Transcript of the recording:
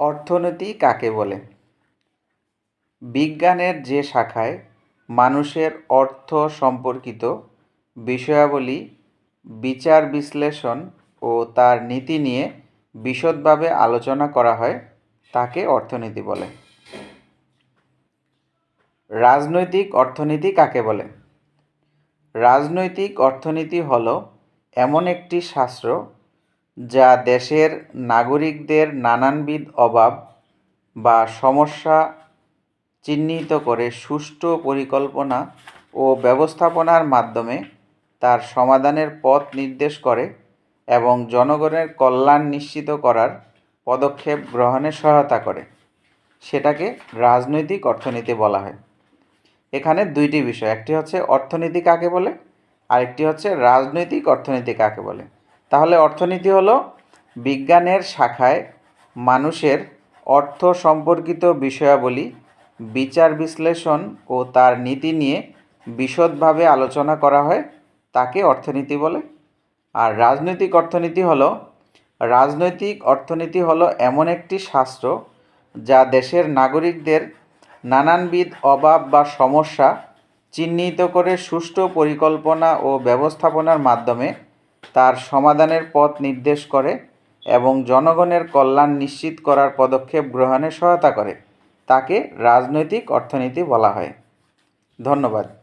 অর্থনীতি কাকে বলে? বিজ্ঞানের যে শাখায় মানুষের অর্থ সম্পর্কিত বিষয়াবলী, বিচার বিশ্লেষণ ও তার নীতি নিয়ে বিশদভাবে আলোচনা করা হয়, তাকে অর্থনীতি বলে। রাজনৈতিক অর্থনীতি কাকে বলে? রাজনৈতিক অর্থনীতি হল এমন একটি শাস্ত্র যা দেশের নাগরিকদের নানানবিধ অভাব বা সমস্যা চিহ্নিত করে সুষ্ঠু পরিকল্পনা ও ব্যবস্থাপনার মাধ্যমে তার সমাধানের পথ নির্দেশ করে এবং জনগণের কল্যাণ নিশ্চিত করার পদক্ষেপ গ্রহণে সহায়তা করে। সেটাকে রাজনৈতিক অর্থনীতি বলা হয়। এখানে দুইটি বিষয়, একটি হচ্ছে অর্থনীতি কাকে বলে, আরেকটি হচ্ছে রাজনৈতিক অর্থনীতি কাকে বলে। তাহলে অর্থনীতি হলো বিজ্ঞানের শাখায় মানুষের অর্থ সম্পর্কিত বিষয়াবলী, বিচার বিশ্লেষণ ও তার নীতি নিয়ে বিশদভাবে আলোচনা করা হয় তাকে অর্থনীতি বলে। আর রাজনৈতিক অর্থনীতি হলো, রাজনৈতিক অর্থনীতি হলো এমন একটি শাস্ত্র যা দেশের নাগরিকদের নানানবিধ অভাব বা সমস্যা চিহ্নিত করে সুষ্ঠু পরিকল্পনা ও ব্যবস্থাপনার মাধ্যমে তার সমাধানের পথ নির্দেশ করে এবং জনগণের কল্যাণ নিশ্চিত করার পদক্ষেপ গ্রহণে সহায়তা করে। তাকে রাজনৈতিক অর্থনীতি বলা হয়। ধন্যবাদ।